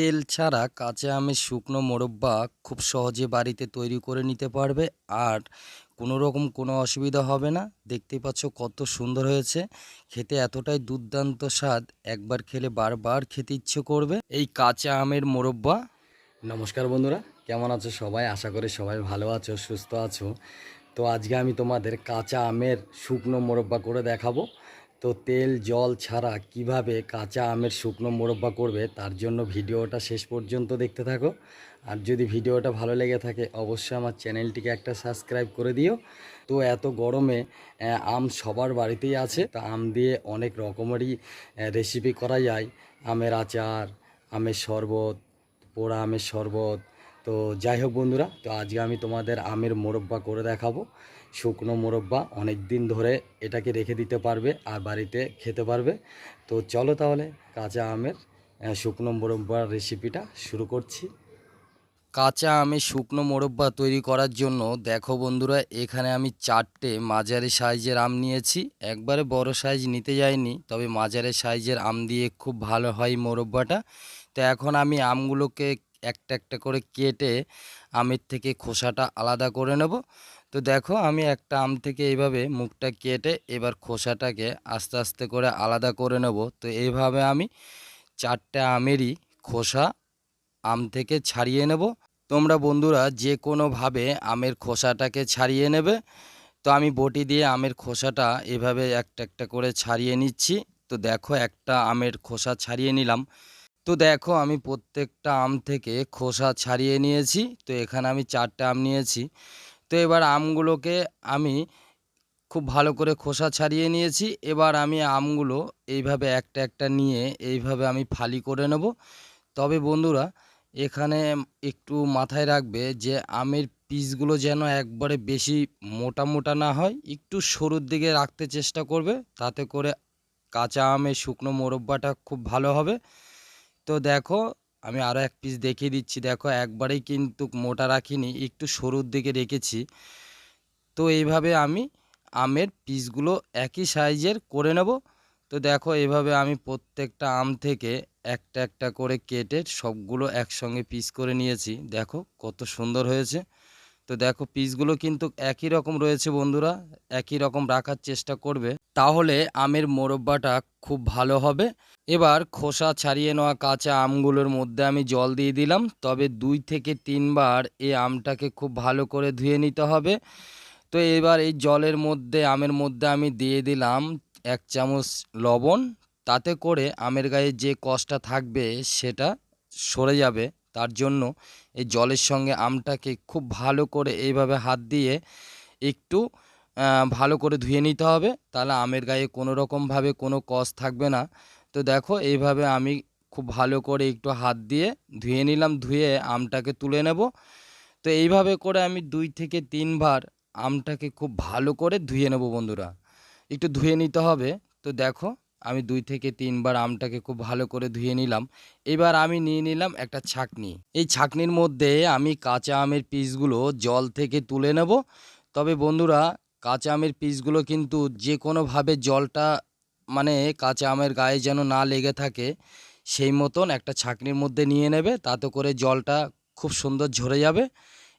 তেল ছাড়া কাঁচা আমের শুকনো মোরব্বা খুব সহজে বাড়িতে তৈরি করে নিতে পারবে আর কোনো রকম কোনো অসুবিধা হবে না। দেখতেই পাচ্ছ কত সুন্দর হয়েছে। খেতে এতটাই দুর্দান্ত স্বাদ, একবার খেলে বারবার খেতে ইচ্ছে করবে। এই কাঁচা আমের মোরব্বা। নমস্কার বন্ধুরা, কেমন আছো সবাই? আশা করি সবাই ভালো আছো, সুস্থ আছো। তো আজকে আমি তোমাদের কাঁচা আমের শুকনো মোরব্বা করে দেখাবো। তো তেল, জল ছাড়া কীভাবে কাঁচা আমের শুকনো মোরব্বা করবে তার জন্য ভিডিওটা শেষ পর্যন্ত দেখতে থাকো। আর যদি ভিডিওটা ভালো লেগে থাকে, অবশ্যই আমার চ্যানেলটিকে একটা সাবস্ক্রাইব করে দিও। তো এত গরমে আম সবার বাড়িতেই আছে। তা আম দিয়ে অনেক রকমেরই রেসিপি করা যায়। আমের আচার, আমের শরবত, পোড়া আমের শরবত তো যাই হোক বন্ধুরা, তো আজকে আমি তোমাদের আমের মোরব্বা করে দেখাবো। শুকনো মোরব্বা অনেক দিন ধরে এটাকে রেখে দিতে পারবে আর বাড়িতে খেতে পারবে। তো চলো তাহলে কাঁচা আমের শুকনো মোরব্বার রেসিপিটা শুরু করছি। কাঁচা আমের শুকনো মোরব্বা তৈরি করার জন্য দেখো বন্ধুরা, এখানে আমি চারটে মাঝারি সাইজের আম নিয়েছি। একবারে বড় সাইজ নিতে যাইনি, তবে মাঝারি সাইজের আম দিয়ে খুব ভালো হয় মোরব্বাটা। তো এখন আমি আমগুলোকে একটা একটা করে কেটে আমের থেকে খোসাটা আলাদা করে নেব। তো দেখো আমি একটা আম থেকে এইভাবে মুখটা কেটে এবার খোসাটাকে আস্তে আস্তে করে আলাদা করে নেব। তো এইভাবে আমি চারটে আমেরই খোসা আম থেকে ছাড়িয়ে নেব। তোমরা বন্ধুরা যে কোনোভাবে আমের খোসাটাকে ছাড়িয়ে নেবে। তো আমি বটি দিয়ে আমের খোসাটা এভাবে একটা একটা করে ছাড়িয়ে নিচ্ছি। তো দেখো একটা আমের খোসা ছাড়িয়ে নিলাম। তো দেখো আমি প্রত্যেকটা আম থেকে খোসা ছাড়িয়ে নিয়েছি, তো এখানে আমি চারটে আম নিয়েছি। তো এবার আমগুলোকে আমি খুব ভালো করে খোসা ছাড়িয়ে নিয়েছি। এবার আমি আমগুলো এইভাবে একটা একটা নিয়ে এইভাবে আমি ফালি করে নেব। তবে বন্ধুরা, এখানে একটু মাথায় রাখবে যে আমের পিসগুলো যেন একবারে বেশি মোটা মোটা না হয়, একটু সরুর দিকে রাখতে চেষ্টা করবে, তাতে করে কাঁচা আমের শুকনো মোরব্বাটা খুব ভালো হবে। তো দেখো, আমি আরও এক পিস দেখিয়ে দিচ্ছি। দেখো, একবারেই কিন্তু মোটা রাখিনি, একটু সরুর দিকে রেখেছি। তো এইভাবে আমি আমের পিসগুলো একই সাইজের করে নেব। তো দেখো এভাবে আমি প্রত্যেকটা আম থেকে একটা একটা করে কেটে সবগুলো একসঙ্গে পিস করে নিয়েছি। দেখো, কত সুন্দর হয়েছে। তো দেখো পিসগুলো কিন্তু একই রকম রয়েছে বন্ধুরা, একই রকম রাখার চেষ্টা করবে। তাহলে আমের মোরব্বাটা খুব ভালো হবে। এবার খোসা ছাড়িয়ে নেওয়া কাঁচা আমগুলোর মধ্যে আমি জল দিয়ে দিলাম, তবে দুই থেকে তিনবার এই আমটাকে খুব ভালো করে ধুয়ে নিতে হবে। তো এবার এই জলের মধ্যে, আমের মধ্যে আমি দিয়ে দিলাম এক চামচ লবণ, তাতে করে আমের গায়ে যে কষটা থাকবে সেটা সরে যাবে। তার জন্য এই জলের সঙ্গে আমটাকে খুব ভালো করে এইভাবে হাত দিয়ে একটু ভালো করে ধুয়ে নিতে হবে। তাহলে আমের গায়ে কোনো রকমভাবে কোনো কষ থাকবে না। তো দেখো, এইভাবে আমি খুব ভালো করে একটু হাত দিয়ে ধুয়ে নিলাম, ধুয়ে আমটাকে তুলে নেব। তো এইভাবে করে আমি দুই থেকে তিনবার আমটাকে খুব ভালো করে ধুয়ে নেব বন্ধুরা। একটু ধুয়ে নিতে হবে। তো দেখো আমি দুই থেকে তিনবার আমটাকে খুব ভালো করে ধুয়ে নিলাম। এবার আমি নিয়ে নিলাম একটা ছাকনি। এই ছাকনির মধ্যে আমি কাঁচা আমের পিসগুলো জল থেকে তুলে নেব। তবে বন্ধুরা, কাঁচা আমের পিসগুলো কিন্তু যে কোনোভাবে জলটা মানে কাঁচা আমের গায়ে যেন না লেগে থাকে, সেই মতন একটা ছাকনির মধ্যে নিয়ে নেবে। তাতে করে জলটা খুব সুন্দর ঝরে যাবে।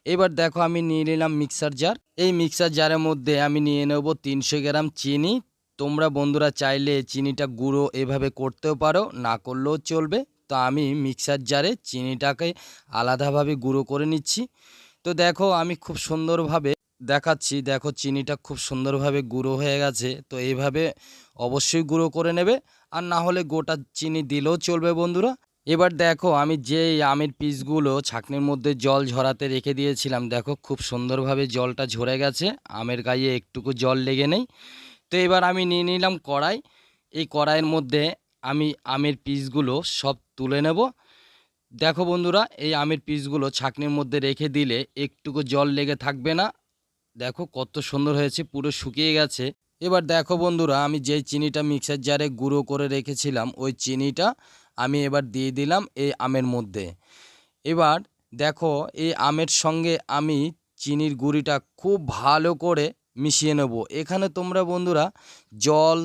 এবার দেখো আমি নিয়ে নিলাম মিক্সার জার। এই মিক্সার জারের মধ্যে আমি নিয়ে নেব তিনশো গ্রাম চিনি তোমরা বন্ধুরা চাইলে চিনিটা গুঁড়ো এভাবে করতেও পারো, না করলেও চলবে। তো আমি মিক্সার জারে চিনিটাকে আলাদাভাবে গুঁড়ো করে নিচ্ছি। তো দেখো আমি খুব সুন্দরভাবে দেখাচ্ছি, দেখো চিনিটা খুব সুন্দরভাবে গুঁড়ো হয়ে গেছে। তো এইভাবে অবশ্যই গুঁড়ো করে নেবে, আর না হলে গোটা চিনি দিলেও চলবে বন্ধুরা। এবার দেখো আমি যে আমের পিসগুলো ছাকনির মধ্যে জল ঝরাতে রেখে দিয়েছিলাম, দেখো খুব সুন্দরভাবে জলটা ঝরে গেছে। আমের গায়ে একটুকু জল লেগে নেই। তো এবার আমি নিয়ে নিলাম কড়াই। এই কড়াইয়ের মধ্যে আমি আমের পিসগুলো সব তুলে নেব। দেখো বন্ধুরা, এই আমের পিসগুলো ছাকনির মধ্যে রেখে দিলে একটুকু জল লেগে থাকবে না। দেখো কত সুন্দর হয়েছে, পুরো শুকিয়ে গেছে। এবার দেখো বন্ধুরা, আমি যেই চিনিটা মিক্সার জারে গুঁড়ো করে রেখেছিলাম, ওই চিনিটা আমি এবার দিয়ে দিলাম এই আমের মধ্যে। এবার দেখো, এই আমের সঙ্গে আমি চিনির গুঁড়িটা খুব ভালো করে মিশিয়ে নেব। এখানে তোমরা বন্ধুরা জল,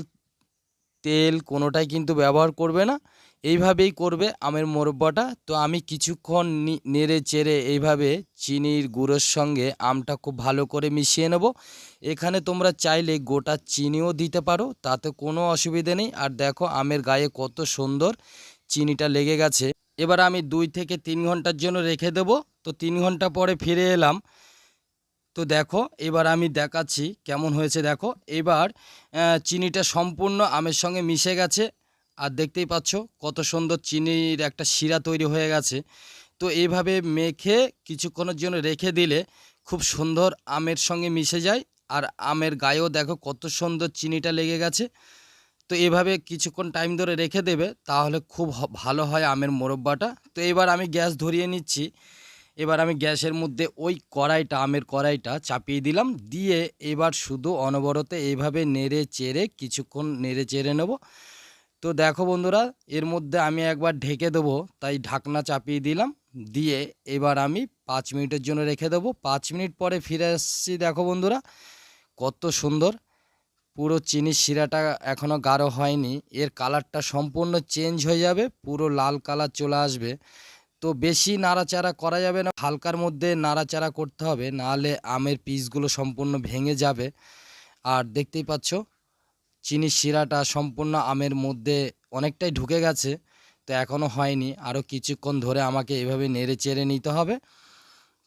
তেল কোনোটাই কিন্তু ব্যবহার করবে না। এইভাবেই করবে আমের মোরব্বাটা। তো আমি কিছুক্ষণ নেড়ে চেড়ে এইভাবে চিনির গুঁড়োর সঙ্গে আমটা খুব ভালো করে মিশিয়ে নেব। এখানে তোমরা চাইলে গোটা চিনিও দিতে পারো, তাতে কোনো অসুবিধে নেই। আর দেখো আমের গায়ে কত সুন্দর চিনিটা লেগে গেছে। এবার আমি দুই থেকে তিন ঘণ্টার জন্য রেখে দেবো। তো তিন ঘণ্টা পরে ফিরে এলাম। তো দেখো, এবার আমি দেখাচ্ছি কেমন হয়েছে, দেখো। এবার চিনিটা সম্পূর্ণ আমের সঙ্গে মিশে গেছে। আর দেখতেই পাচ্ছ কত সুন্দর চিনির একটা শিরা তৈরি হয়ে গেছে। তো এইভাবে মেখে কিছুক্ষণের জন্য রেখে দিলে খুব সুন্দর আমের সঙ্গে মিশে যায়। আর আমের গায়েও দেখো কত সুন্দর চিনিটা লেগে গেছে। তো এভাবে কিছুক্ষণ টাইম ধরে রেখে দেবে, তাহলে খুব ভালো হয় আমের মোরব্বাটা। তো এবার আমি গ্যাস ধরিয়ে নিচ্ছি। এবার আমি গ্যাসের মধ্যে ওই কড়াইটা, আমের কড়াইটা চাপিয়ে দিলাম। দিয়ে এবার শুধু অনবরতে এইভাবে নেড়ে চেড়ে কিছুক্ষণ নেড়ে চেড়ে নেব। তো দেখো বন্ধুরা, এর মধ্যে আমি একবার ঢেকে দেবো, তাই ঢাকনা চাপিয়ে দিলাম। দিয়ে এবার আমি পাঁচ মিনিটের জন্য রেখে দেবো। পাঁচ মিনিট পরে ফিরে আসছি, দেখো বন্ধুরা, কত সুন্দর। পুরো চিনির শিরাটা এখনও গাঢ় হয়নি। এর কালারটা সম্পূর্ণ চেঞ্জ হয়ে যাবে, পুরো লাল কালার চলে আসবে। তো বেশি নাড়াচাড়া করা যাবে না। হালকার মধ্যে নাড়াচাড়া করতে হবে, নাহলে আমের পিসগুলো সম্পূর্ণ ভেঙে যাবে। আর দেখতেই পাচ্ছ, চিনির শিরাটা সম্পূর্ণ আমের মধ্যে অনেকটাই ঢুকে গেছে, তো এখনও হয়নি। আরও কিছুক্ষণ ধরে আমাকে এভাবে নেড়ে চেড়ে নিতে হবে।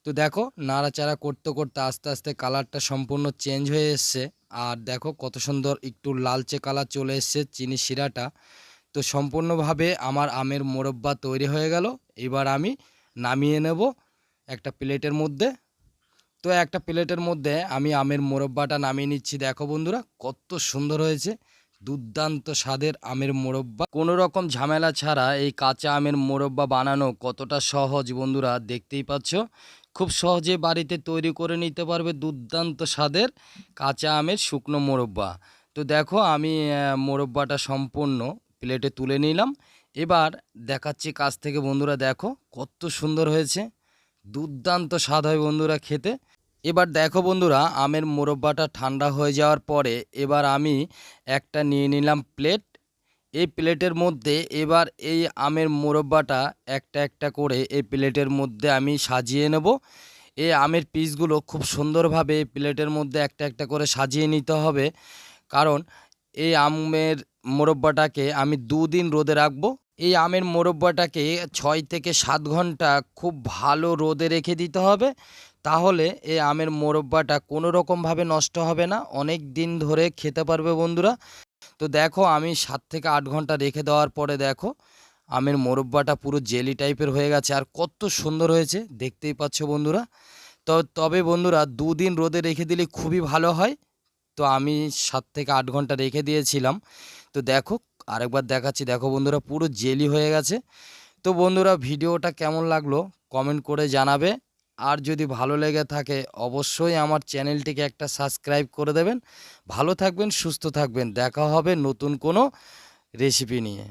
তো দেখো, নাড়াচাড়া করতে করতে আস্তে আস্তে কালারটা সম্পূর্ণ চেঞ্জ হয়ে এসছে। আর দেখো, কত সুন্দর একটু লালচে কালার চলে এসছে চিনি শিরাটা। তো সম্পূর্ণভাবে আমার আমের মোরব্বা তৈরি হয়ে গেল। এবার আমি নামিয়ে নেব একটা প্লেটের মধ্যে। তো একটা প্লেটের মধ্যে আমি আমের মোরব্বাটা নামিয়ে নিচ্ছি। দেখো বন্ধুরা, কত সুন্দর হয়েছে। দুর্দান্ত স্বাদের আমের মোরব্বা। কোনো রকম ঝামেলা ছাড়া এই কাঁচা আমের মোরব্বা বানানো কতটা সহজ বন্ধুরা, দেখতেই পাচ্ছ? খুব সহজে বাড়িতে তৈরি করে নিতে পারবে দুর্দান্ত স্বাদের কাঁচা আমের শুকনো মোরব্বা। তো দেখো আমি মোরব্বাটা সম্পূর্ণ প্লেটে তুলে নিলাম। এবার দেখাচ্ছি কাছ থেকে, বন্ধুরা দেখো কত সুন্দর হয়েছে। দুর্দান্ত স্বাদ হয় বন্ধুরা খেতে। এবার দেখো বন্ধুরা, আমের মোরব্বাটা ঠান্ডা হয়ে যাওয়ার পরে এবার আমি একটা নিয়ে নিলাম প্লেট এই প্লেটের মধ্যে এবার এই আমের মোরব্বাটা একটা একটা করে এই প্লেটের মধ্যে আমি সাজিয়ে নেব। এই আমের পিসগুলো খুব সুন্দরভাবে প্লেটের মধ্যে একটা একটা করে সাজিয়ে নিতে হবে। কারণ এই আমের মোরব্বাটাকে আমি দুদিন রোদে রাখব। এই আমের মোরব্বাটাকে ছয় থেকে সাত ঘণ্টা খুব ভালো রোদে রেখে দিতে হবে। তাহলে এই আমের মোরব্বাটা কোনো রকমভাবে নষ্ট হবে না। অনেক দিন ধরে খেতে পারবে বন্ধুরা। তো দেখো, আমি সাত থেকে আট ঘণ্টা রেখে দেওয়ার পরে দেখো, আমের মোরব্বাটা পুরো জেলি টাইপের হয়ে গেছে আর কত সুন্দর হয়েছে। দেখতেই পাচ্ছ বন্ধুরা। তো তবে বন্ধুরা, দুদিন রোদে রেখে দিলে খুবই ভালো হয়। তো আমি সাত থেকে আট ঘণ্টা রেখে দিয়েছিলাম। তো দেখো, আরেকবার দেখাচ্ছি। দেখো বন্ধুরা, পুরো জেলি হয়ে গেছে। তো বন্ধুরা, ভিডিওটা কেমন লাগল কমেন্ট করে জানাবে। আর যদি ভালো লেগে থাকে, অবশ্যই আমার চ্যানেলটিকে একটা সাবস্ক্রাইব করে দেবেন। ভালো থাকবেন, সুস্থ থাকবেন। দেখা হবে নতুন কোনো রেসিপি নিয়ে।